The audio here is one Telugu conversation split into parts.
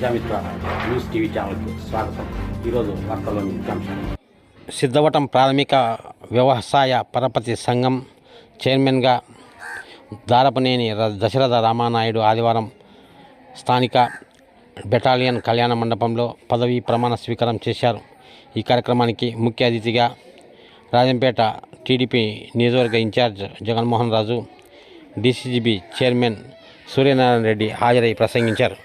ప్రజామిత్ర న్యూస్ టీవీ ఛానల్కి స్వాగతం. ఈరోజు వార్తల్లోని ముఖ్యాంశాలు సిద్ధవటం ప్రాథమిక వ్యవసాయ పరపతి సంఘం చైర్మన్గా దారపనేని దశరథ రామానాయుడు ఆదివారం స్థానిక బెటాలియన్ కళ్యాణ మండపంలో పదవీ ప్రమాణ స్వీకారం చేశారు. ఈ కార్యక్రమానికి ముఖ్య అతిథిగా రాజంపేట టీడీపీ నియోజకవర్గ incharge Jaganmohan Raju DCGB chairman Suryanarayana Reddy హాజరై ప్రసంగించారు.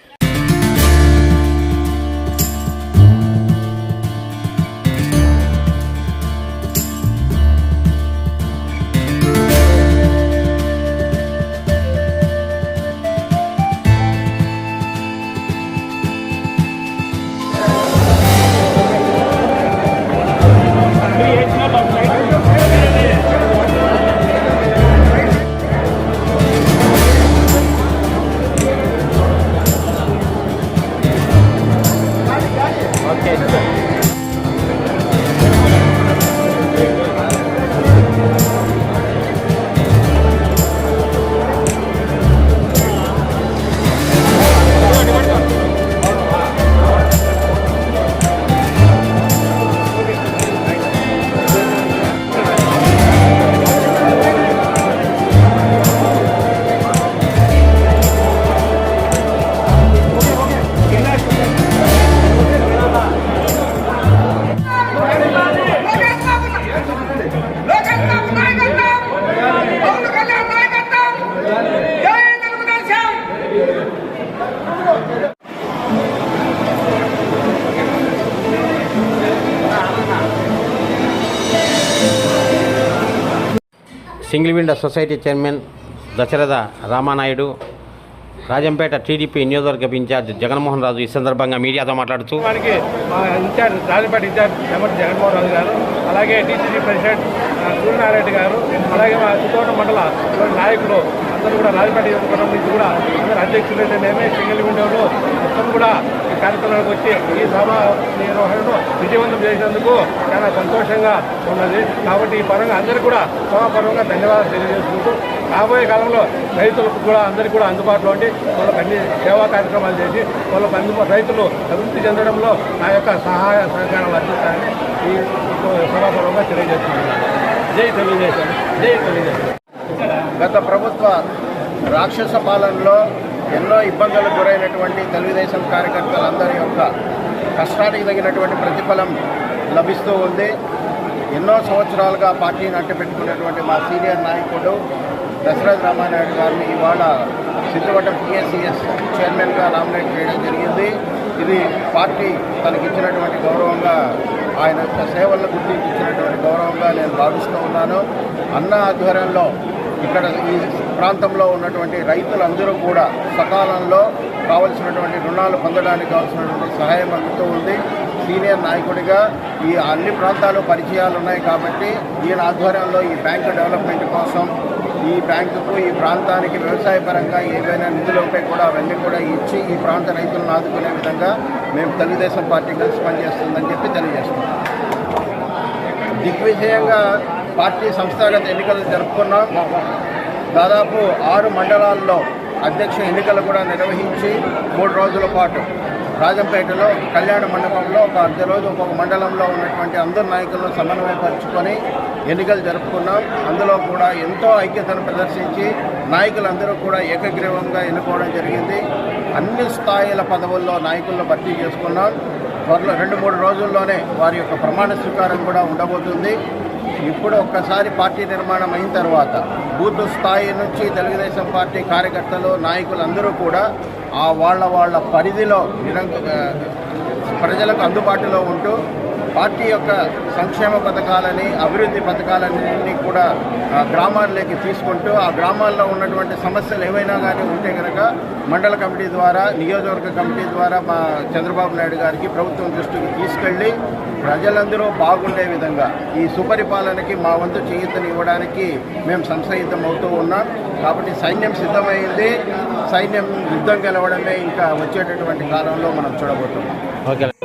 Single window society chairman Dasaratha Ramanaidu Rajampeta TDP నియోజకవర్గ ఇన్ఛార్జ్ జగన్మోహన్ రాజు ఈ సందర్భంగా మీడియాతో మాట్లాడుతూ మనకి incharge Rajampeta incharge MLA Jaganmohan Raju గారు అలాగే టీసీసీ ప్రెసిడెంట్ సూర్యనారాయణ గారు అలాగే మా చిత్తూరు మండల నాయకులు అందరూ కూడా రాజపేట నియోజకవర్గం నుంచి కూడా అందరు అధ్యక్షులు నేమే సింగిల్ విండోలో మొత్తం కూడా ఈ కార్యక్రమానికి వచ్చి ఈ సభ నిర్వహణను విజయవంతం చేసినందుకు చాలా సంతోషంగా ఉన్నది. కాబట్టి ఈ పరంగా అందరూ కూడా సభాపరంగా ధన్యవాదాలు తెలియజేసుకుంటూ రాబోయే కాలంలో రైతులకు కూడా అందరికీ కూడా అందుబాటులో ఉండి వాళ్ళకి అన్ని సేవా కార్యక్రమాలు చేసి వాళ్ళకి అందు రైతులు అభివృద్ధి చెందడంలో నా యొక్క సహాయ సహకారాలు అందిస్తారని ఈ సభాపరంగా తెలియజేస్తున్నాను. జై తెలుగుదేశం జై తెలుగుదేశం. గత ప్రభుత్వ రాక్షస పాలనలో ఎన్నో ఇబ్బందులకు గురైనటువంటి తెలుగుదేశం కార్యకర్తలందరి యొక్క కష్టానికి తగినటువంటి ప్రతిఫలం లభిస్తూ ఉంది. ఎన్నో సంవత్సరాలుగా పార్టీని అట్టపెట్టుకున్నటువంటి మా సీనియర్ నాయకుడు దశరథ రామానాయుడు గారిని ఇవాళ సిద్ధవటం టీఎస్సీఎస్ చైర్మన్గా నామినేట్ చేయడం జరిగింది. ఇది పార్టీ తనకి ఇచ్చినటువంటి గౌరవంగా ఆయన యొక్క సేవలను గుర్తించి ఇచ్చినటువంటి గౌరవంగా నేను భావిస్తూ ఉన్నాను. అన్న ఆధ్వర్యంలో ఇక్కడ ఈ ప్రాంతంలో ఉన్నటువంటి రైతులందరూ కూడా సకాలంలో కావలసినటువంటి రుణాలు పొందడానికి కావాల్సినటువంటి సహాయం అందుతూ ఉంది. సీనియర్ నాయకుడిగా ఈ అన్ని ప్రాంతాలు పరిచయాలు ఉన్నాయి కాబట్టి ఈయన ఆధ్వర్యంలో ఈ బ్యాంకు డెవలప్మెంట్ కోసం ఈ బ్యాంకుకు ఈ ప్రాంతానికి వ్యవసాయ పరంగా ఏవైనా నిధులు ఉంటాయి కూడా అవన్నీ కూడా ఇచ్చి ఈ ప్రాంత రైతులను ఆదుకునే విధంగా మేము తెలుగుదేశం పార్టీ కలిసి పనిచేస్తుందని చెప్పి తెలియజేస్తున్నాం. దిగ్విజయంగా పార్టీ సంస్థాగత ఎన్నికలు జరుపుకున్నాం. దాదాపు ఆరు మండలాల్లో అధ్యక్ష ఎన్నికలు కూడా నిర్వహించి మూడు రోజుల పాటు రాజంపేటలో కళ్యాణ మండపంలో ఒక అర్ధ రోజు ఒక్కొక్క మండలంలో ఉన్నటువంటి అందరు నాయకులను సమన్వయపరుచుకొని ఎన్నికలు జరుపుకున్నాం. అందులో కూడా ఎంతో ఐక్యతను ప్రదర్శించి నాయకులందరూ కూడా ఏకగ్రీవంగా ఎన్నుకోవడం జరిగింది. అన్ని స్థాయిల పదవుల్లో నాయకులను భర్తీ చేసుకున్నాం. త్వరలో రెండు మూడు రోజుల్లోనే వారి యొక్క ప్రమాణ స్వీకారం కూడా ఉండబోతుంది. ఇప్పుడు ఒక్కసారి పార్టీ నిర్మాణం అయిన తర్వాత బూత్ స్థాయి నుంచి తెలుగుదేశం పార్టీ కార్యకర్తలు నాయకులు అందరూ కూడా ఆ వాళ్ళ వాళ్ళ పరిధిలో నిరంక ప్రజలకు అందుబాటులో ఉంటూ పార్టీ యొక్క సంక్షేమ పథకాలని అభివృద్ధి పథకాలన్నీ కూడా గ్రామాల్లోకి తీసుకుంటూ ఆ గ్రామాల్లో ఉన్నటువంటి సమస్యలు ఏవైనా కానీ ఉంటే కనుక మండల కమిటీ ద్వారా నియోజకవర్గ కమిటీ ద్వారా మా చంద్రబాబు నాయుడు గారికి ప్రభుత్వం దృష్టికి తీసుకెళ్ళి ప్రజలందరూ బాగుండే విధంగా ఈ సుపరిపాలనకి మా వంతు చేయూతని ఇవ్వడానికి మేము సంసహితం అవుతూ ఉన్నాం. కాబట్టి సైన్యం సిద్ధమైంది. సైన్యం యుద్ధం గెలవడమే ఇంకా వచ్చేటటువంటి కాలంలో మనం చూడబోతున్నాం. ఓకే.